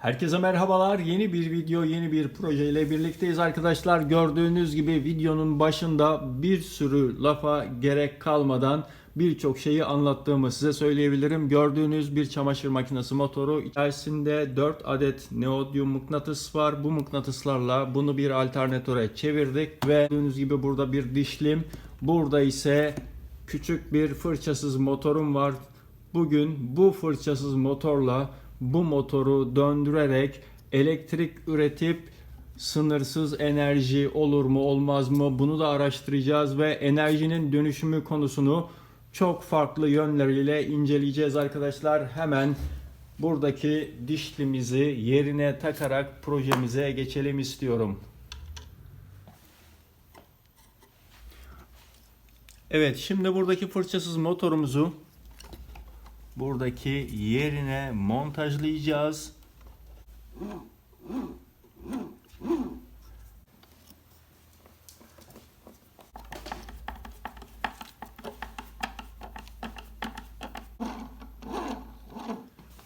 Herkese merhabalar. Yeni bir video, yeni bir proje ile birlikteyiz arkadaşlar. Gördüğünüz gibi videonun başında bir sürü lafa gerek kalmadan birçok şeyi anlattığımı size söyleyebilirim. Gördüğünüz bir çamaşır makinesi motoru. İçerisinde 4 adet neodyum mıknatıs var. Bu mıknatıslarla bunu bir alternatöre çevirdik ve gördüğünüz gibi burada bir dişlim. Burada ise küçük bir fırçasız motorum var. Bugün bu fırçasız motorla bu motoru döndürerek elektrik üretip sınırsız enerji olur mu olmaz mı bunu da araştıracağız ve enerjinin dönüşümü konusunu çok farklı yönleriyle inceleyeceğiz arkadaşlar. Hemen buradaki dişlimizi yerine takarak projemize geçelim istiyorum. Evet şimdi buradaki fırçasız motorumuzu buradaki yerine montajlayacağız.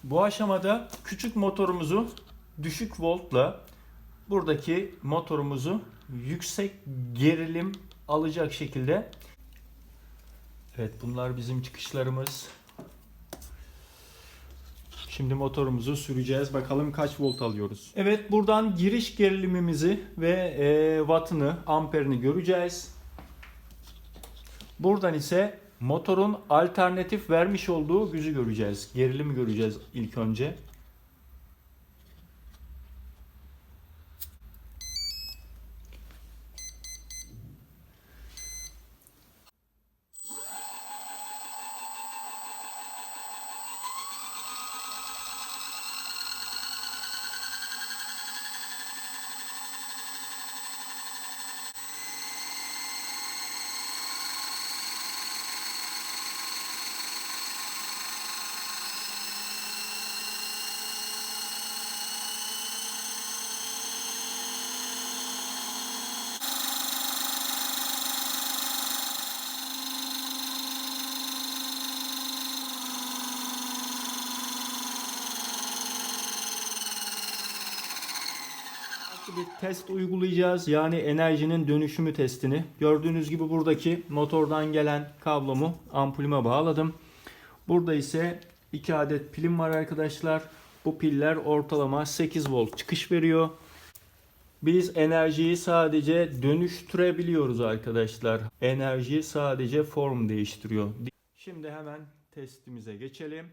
Bu aşamada küçük motorumuzu düşük voltla buradaki motorumuzu yüksek gerilim alacak şekilde Evet bunlar bizim çıkışlarımız. Şimdi motorumuzu süreceğiz. Bakalım kaç volt alıyoruz. Evet buradan giriş gerilimimizi ve e, wattını, amperini göreceğiz. Buradan ise motorun alternatif vermiş olduğu gücü göreceğiz. Gerilimi göreceğiz ilk önce. Bir test uygulayacağız. Yani enerjinin dönüşümü testini. Gördüğünüz gibi buradaki motordan gelen kablomu ampulüme bağladım. Burada ise 2 adet pilim var arkadaşlar. Bu piller ortalama 8 volt çıkış veriyor. Biz enerjiyi sadece dönüştürebiliyoruz arkadaşlar. Enerji sadece form değiştiriyor. Şimdi hemen testimize geçelim.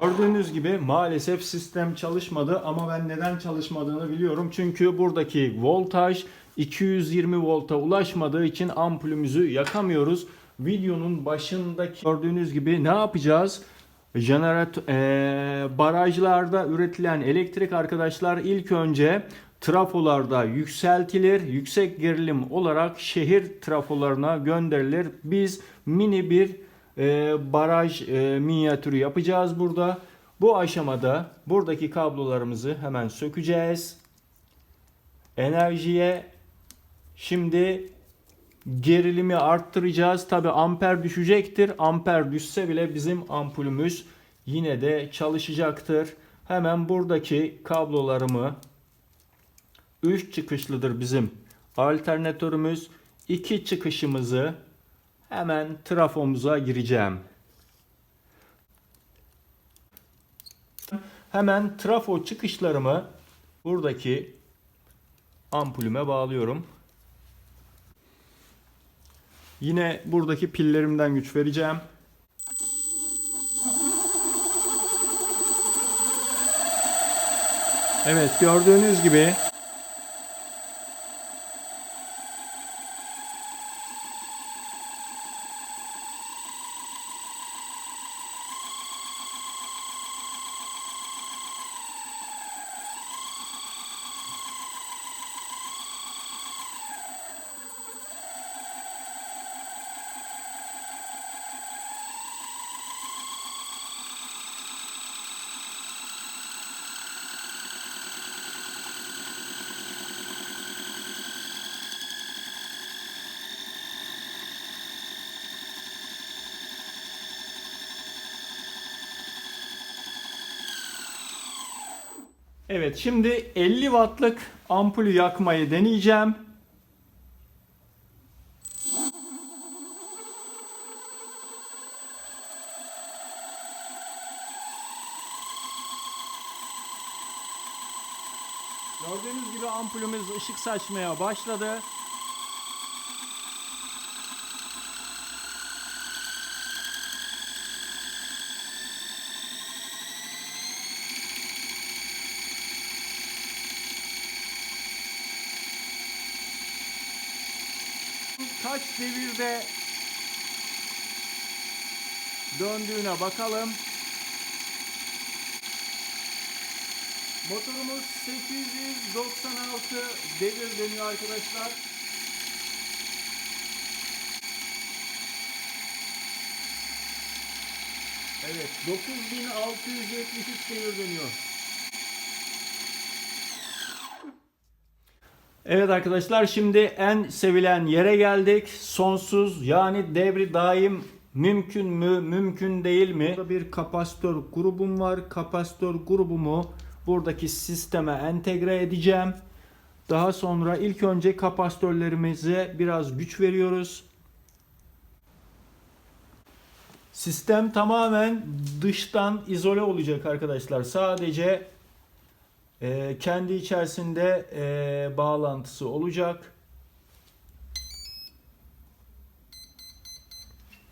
Gördüğünüz gibi maalesef sistem çalışmadı ama ben neden çalışmadığını biliyorum. Çünkü buradaki voltaj 220 volta ulaşmadığı için ampulümüzü yakamıyoruz. Videonun başındaki gördüğünüz gibi ne yapacağız? Jenerat e, barajlarda üretilen elektrik arkadaşlar ilk önce trafolarda yükseltilir. Yüksek gerilim olarak şehir trafolarına gönderilir. Biz mini bir e, baraj e, minyatürü yapacağız burada. Bu aşamada buradaki kablolarımızı hemen sökeceğiz. Enerjiye şimdi gerilimi arttıracağız. Tabi amper düşecektir. Amper düşse bile bizim ampulümüz yine de çalışacaktır. Hemen buradaki kablolarımı 3 çıkışlıdır bizim alternatörümüz. 2 çıkışımızı hemen trafomuza gireceğim. Hemen trafo çıkışlarımı buradaki ampulüme bağlıyorum. Yine buradaki pillerimden güç vereceğim. Evet gördüğünüz gibi Evet şimdi 50 wattlık ampulü yakmayı deneyeceğim. Gördüğünüz gibi ampulümüz ışık saçmaya başladı. Kaç devirde döndüğüne bakalım. Motorumuz 896 devir dönüyor arkadaşlar. Evet 9673 devir dönüyor. Evet arkadaşlar şimdi en sevilen yere geldik. Sonsuz yani devri daim mümkün mü mümkün değil mi? Burada bir kapasitör grubum var. Kapasitör grubumu buradaki sisteme entegre edeceğim. Daha sonra ilk önce kapasitörlerimize biraz güç veriyoruz. Sistem tamamen dıştan izole olacak arkadaşlar. Sadece e, kendi içerisinde e, bağlantısı olacak.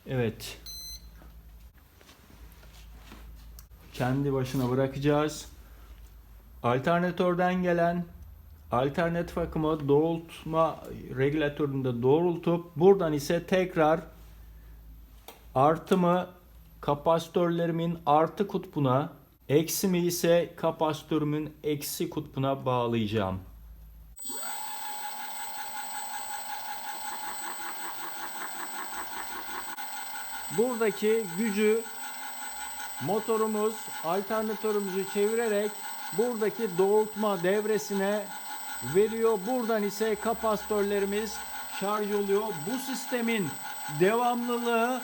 Evet. Kendi başına bırakacağız. Alternatörden gelen alternatif akımı doğrultma regülatöründe doğrultup buradan ise tekrar artımı kapasitörlerimin artı kutbuna eksimi ise kapasitörümün eksi kutbuna bağlayacağım. Buradaki gücü motorumuz alternatörümüzü çevirerek buradaki doğrultma devresine veriyor. Buradan ise kapasitörlerimiz şarj oluyor. Bu sistemin devamlılığı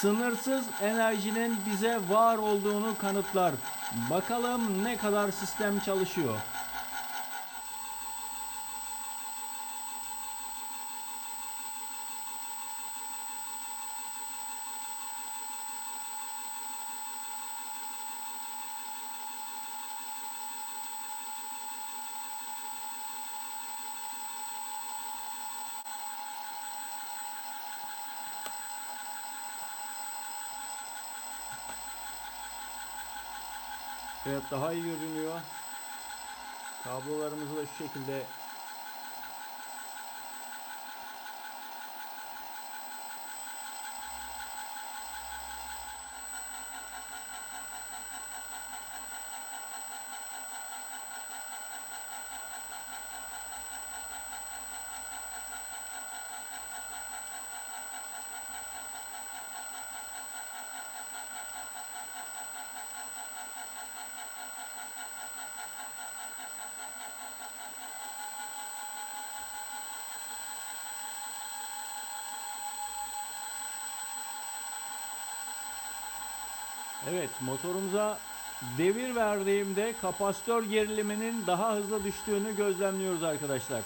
sınırsız enerjinin bize var olduğunu kanıtlar. Bakalım ne kadar sistem çalışıyor. Evet daha iyi görünüyor. Kablolarımızı da şu şekilde Evet motorumuza devir verdiğimde kapasitör geriliminin daha hızlı düştüğünü gözlemliyoruz arkadaşlar.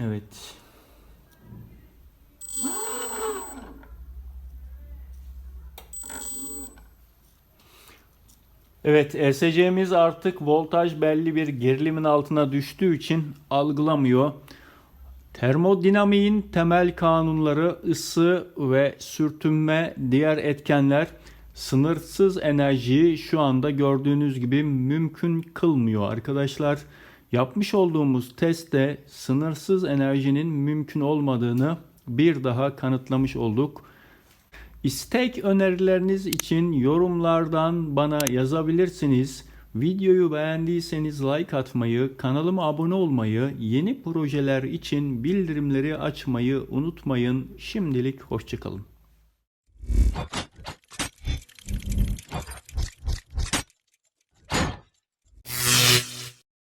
Evet. Evet, ESC'miz artık voltaj belli bir gerilimin altına düştüğü için algılamıyor. Termodinamiğin temel kanunları ısı ve sürtünme diğer etkenler sınırsız enerjiyi şu anda gördüğünüz gibi mümkün kılmıyor arkadaşlar. Yapmış olduğumuz testte sınırsız enerjinin mümkün olmadığını bir daha kanıtlamış olduk. İstek önerileriniz için yorumlardan bana yazabilirsiniz. Videoyu beğendiyseniz like atmayı, kanalıma abone olmayı, yeni projeler için bildirimleri açmayı unutmayın. Şimdilik hoşçakalın.